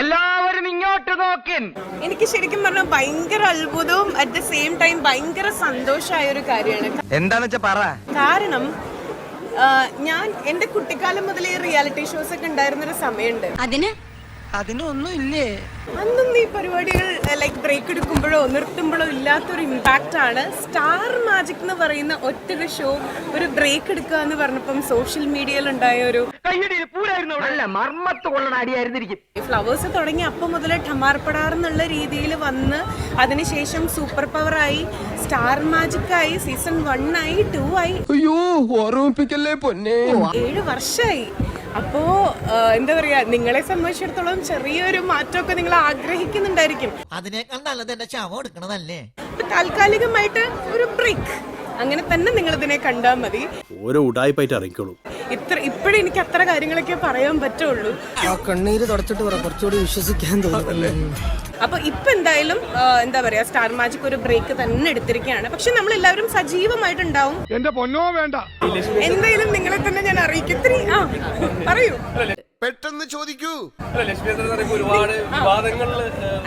എല്ലാവരും ഇങ്ങോട്ട് നോക്കിൻ. എനിക്ക് ശരിക്കും പറഞ്ഞാൽ ഭയങ്കര അത്ഭുതവും അറ്റ് ദ സെയിം ടൈം ഭയങ്കര സന്തോഷമായ ഒരു കാര്യമാണ്. എന്താന്ന് വെച്ചാ പറ. കാരണം ഞാൻ എന്റെ കുട്ടിക്കാലം മുതലേ റിയാലിറ്റി ഷോസ് ഒക്കെ ഉണ്ടായിരുന്ന ഒരു സമയമുണ്ട്. അതിന്? അതിനൊന്നും ഇല്ലേ? അന്നൊന്നും ഈ പരിപാടികൾ ലൈക്ക് ബ്രേക്ക് എടുക്കുമ്പോഴോ നിർത്തുമ്പോഴോ ഇല്ലാത്തൊരു ഇമ്പാക്റ്റ് ആണ്. സ്റ്റാർ മാജിക് എന്ന് പറയുന്ന ഒറ്റ ഷോ ഒരു ബ്രേക്ക് എടുക്കുക എന്ന് പറഞ്ഞപ്പം സോഷ്യൽ മീഡിയയിൽ ഉണ്ടായ ഒരു അല്ല മർമ്മത്ത് കൊള്ളണ അടിയായിരുന്നിരിക്കും ഫ്ലവേഴ്സ് തുടങ്ങി അപ്പം മുതൽ ഠമാർപ്പടാർ എന്നുള്ള രീതിയിൽ വന്ന് അതിനുശേഷം സൂപ്പർ പവറായി സ്റ്റാർ മാജിക് ആയി സീസൺ വൺ ആയി ടു ആയി. അയ്യോ ഓർമ്മിപ്പിക്കല്ലേ പൊന്നെ? ഏഴ് വർഷമായി അപ്പോ എന്താ പറയാ നിങ്ങളെ സംബന്ധിച്ചിടത്തോളം ചെറിയൊരു മാറ്റമൊക്കെ നിങ്ങൾ ആഗ്രഹിക്കുന്നുണ്ടായിരിക്കും. അതിനേക്കാൾ നല്ലത് എന്റെ ചാവം എടുക്കണതല്ലേ? താൽക്കാലികമായിട്ട് ഒരു ബ്രേക്ക്. അങ്ങനെ തന്നെ നിങ്ങൾ ഇതിനെ കണ്ടാൽ മതി. ഓരോ ഉടായ്പായിട്ട് ഇറങ്ങിക്കോളൂ. ഇത്ര ഇപ്പോഴും എനിക്ക് അത്ര കാര്യങ്ങളൊക്കെ പറയാൻ പറ്റുള്ളൂ. ആ കണ്ണീര് തുടച്ചിട്ട് പറ കുറച്ചുകൂടി വിശ്വസിക്കാൻ തോന്നുന്നല്ലേ അപ്പൊ ഇപ്പൊ എന്തായാലും എന്താ പറയാ സ്റ്റാർ മാജിക് ഒരു ബ്രേക്ക് തന്നെ എടുത്തിരിക്കുകയാണ്. പക്ഷെ നമ്മൾ എല്ലാവരും സജീവമായിട്ടുണ്ടാവും. എന്റെ പൊന്നോ വേണ്ട. എന്തായാലും നിങ്ങളെ തന്നെ ഞാൻ അറിയിക്കും. ആ പറയൂ. പെട്ടെന്ന് ചോദിക്കൂ.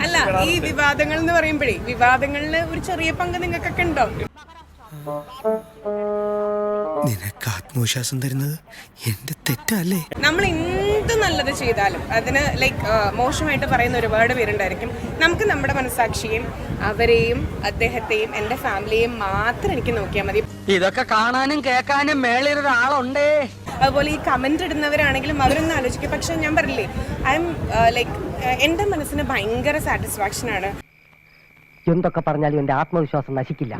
അല്ല ഈ വിവാദങ്ങൾ എന്ന് പറയുമ്പോഴേ വിവാദങ്ങളിൽ ഒരു ചെറിയ പങ്ക് നിങ്ങൾക്കൊക്കെ ഉണ്ടോ? നിനക്ക് ആത്മവിശ്വാസം തരുന്നത് എന്റെ തെറ്റല്ലേ? നമ്മൾ എന്ത് നല്ലത് ചെയ്താലും അതിന് ലൈക്ക് മോശമായിട്ട് പറയുന്ന ഒരുപാട് പേരുണ്ടായിരിക്കും. നമുക്ക് നമ്മുടെ മനസാക്ഷിയും അവരെയും അദ്ദേഹത്തെയും എന്റെ ഫാമിലിയെയും മാത്രം എനിക്ക് നോക്കിയാൽ മതി. ഇതൊക്കെ കാണാനും കേൾക്കാനും മേളിൽ ഒരാളുണ്ടേ. അതുപോലെ ഈ കമന്റ് ഇടുന്നവരാണെങ്കിലും അവരൊന്നും ആലോചിക്കും. പക്ഷെ ഞാൻ പറഞ്ഞില്ലേ ഐ എം ലൈക്ക് എന്റെ മനസ്സിന് ഭയങ്കര സാറ്റിസ്ഫാക്ഷൻ ആണ്. എന്തൊക്കെ പറഞ്ഞാലും എന്റെ ആത്മവിശ്വാസം നശിക്കില്ല.